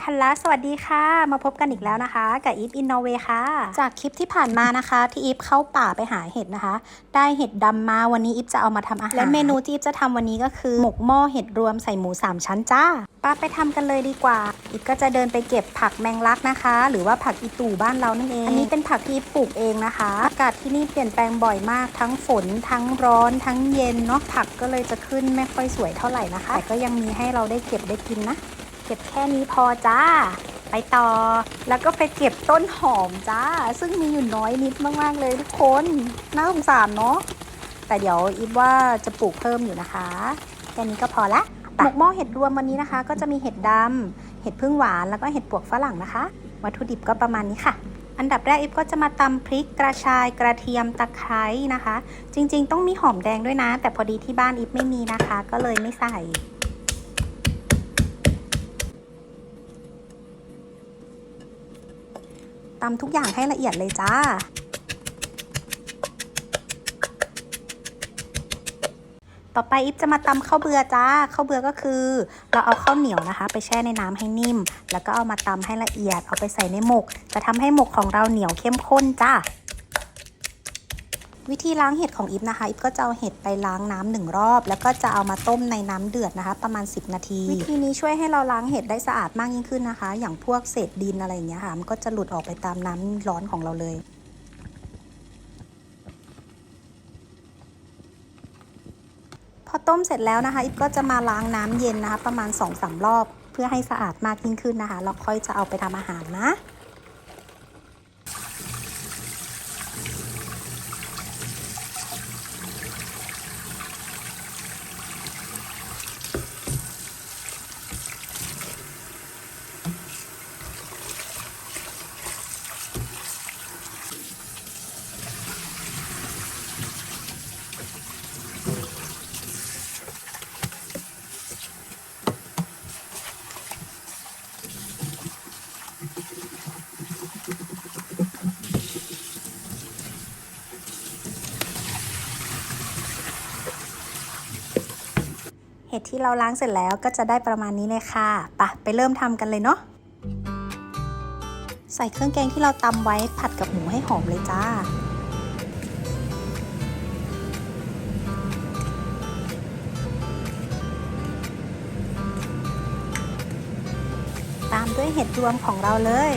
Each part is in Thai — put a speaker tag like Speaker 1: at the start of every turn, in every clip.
Speaker 1: ฮัลโหลสวัสดีค่ะ มาพบกันอีกแล้วนะคะ กับอีฟอินโนเวค่ะ จากคลิปที่ผ่านมานะคะ ที่อีฟเข้าป่าไปหาเห็ดนะคะ ได้เห็ดดำมาวันนี้อีฟจะเอามาทำอาหารและเมนูที่อีฟจะทำวันนี้ก็คือหมกหม้อเห็ดรวมใส่หมูสามชั้นจ้าป้าไปทำกันเลยดีกว่า อีฟก็จะเดินไปเก็บผักแมงลักนะคะ หรือว่าผักอีตู่บ้านเรานั่นเอง อันนี้เป็นผักที่อีฟปลูกเองนะคะ อากาศที่นี่เปลี่ยนแปลงบ่อยมาก ทั้งฝน ทั้งร้อน ทั้งเย็นเนาะ ผักก็เลยจะขึ้นไม่ค่อยสวยเท่าไหร่นะคะ แต่ก็ยังมีให้เราได้เก็บได้กินนะ เก็บแค่นี้พอจ้า ไปต่อ แล้วก็ไปเก็บต้นหอมจ้า ซึ่งมีอยู่น้อยนิดมากๆเลยทุกคน น่าสงสารเนาะ แต่เดี๋ยวอีฟว่าจะปลูกเพิ่มอยู่นะคะ แค่นี้ก็พอละ หมกหม้อเห็ดรวมวันนี้นะคะ ก็จะมีเห็ดดำ เห็ดพึ่งหวาน แล้วก็เห็ดปวกฝรั่งนะคะ วัตถุดิบก็ประมาณนี้ค่ะอันดับแรกอีฟก็จะมาตำพริกกระชายกระเทียมตะไคร้นะคะ จริง ๆ ต้องมีหอมแดงด้วยนะ แต่พอดีที่บ้านอีฟไม่มีนะคะ ก็เลยไม่ใส่ ตำทุกอย่างให้ละเอียดเลยจ้า ต่อไปอิฟจะมาตำข้าวเบือจ้าข้าวเบือก็คือ เราเอาข้าวเหนียวนะคะ ไปแช่ในน้ำให้นิ่ม แล้วก็เอามาตำให้ละเอียดเอาไปใส่ในหมก จะทำให้หมกของเราเหนียวเข้มข้นจ้า วิธีล้างเห็ดของอิฟนะคะอิฟก็จะเอาเห็ดไปล้างน้ำหนึ่งรอบ แล้วก็จะเอามาต้มในน้ำเดือดนะคะ ประมาณ 10 นาที วิธีนี้ช่วยให้เราล้างเห็ดได้สะอาดมากยิ่งขึ้นนะคะ อย่างพวกเศษดินอะไรอย่างเงี้ยค่ะมันก็จะหลุดออกไปตามน้ำร้อนของเราเลยพอต้มเสร็จแล้วนะคะอิฟก็จะมาล้างน้ำเย็นนะคะ ประมาณ2อสรอบ เพื่อให้สะอาดมากยิ่งขึ้นนะคะแล้วค่อยจะเอาไปทำอาหารนะ เห็ดที่เราล้างเสร็จแล้วก็จะได้ประมาณนี้เลยค่ะปะไปเริ่มทำกันเลยเนาะใส่เครื่องแกงที่เราตำไว้ผัดกับหมูให้หอมเลยจ้า ตามด้วยเห็ดรวมของเราเลย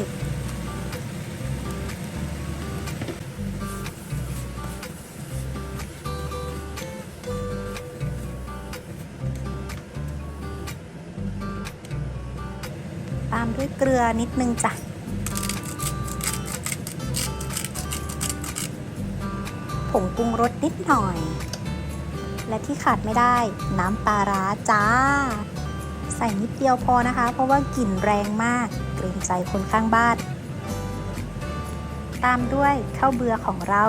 Speaker 1: ามด้วยเกลือนิดนึงจ้ะผงปรุงรสนิดหน่อย และที่ขาดไม่ได้น้ำปลาร้าจ้า ใส่นิดเดียวพอนะคะ เพราะว่ากลิ่นแรงมากเกรงใจคนข้างบ้าน ตามด้วยข้าวเบือของเรา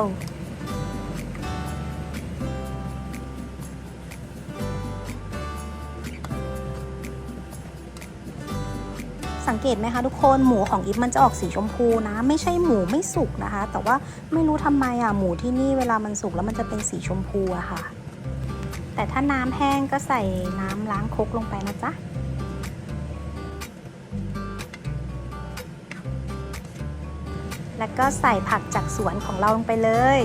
Speaker 1: สังเกตไหมคะทุกคนหมูของอิฟมันจะออกสีชมพูนะ ไม่ใช่หมูไม่สุกนะคะ แต่ว่าไม่รู้ทำไมอะหมูที่นี่เวลามันสุกแล้วมันจะเป็นสีชมพูอะค่ะ แต่ถ้าน้ำแห้งก็ใส่น้ำล้างครกลงไปนะจ๊ะแล้วก็ใส่ผักจากสวนของเราลงไปเลย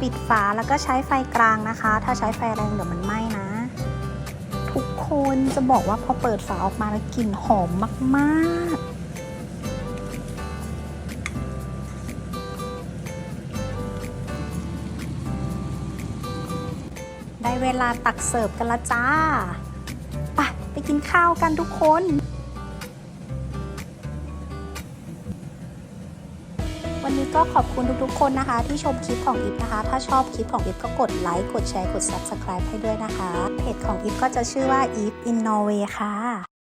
Speaker 1: ปิดฝาแล้วก็ใช้ไฟกลางนะคะ ถ้าใช้ไฟแรงเดี๋ยวมันไหม้นะ ทุกคนจะบอกว่าพอเปิดฝาออกมาแล้วกลิ่นหอมมากๆได้เวลาตักเสิร์ฟกันละจ้า ไปไปกินข้าวกันทุกคน ก็ขอบคุณทุกๆ คนนะคะ ที่ชมคลิปของอิฟนะคะ ถ้าชอบคลิปของอิฟก็กดไลค์กดแชร์กด Subscribe ให้ด้วยนะคะเพจของอิฟก็จะชื่อว่า Eve in Norway ค่ะ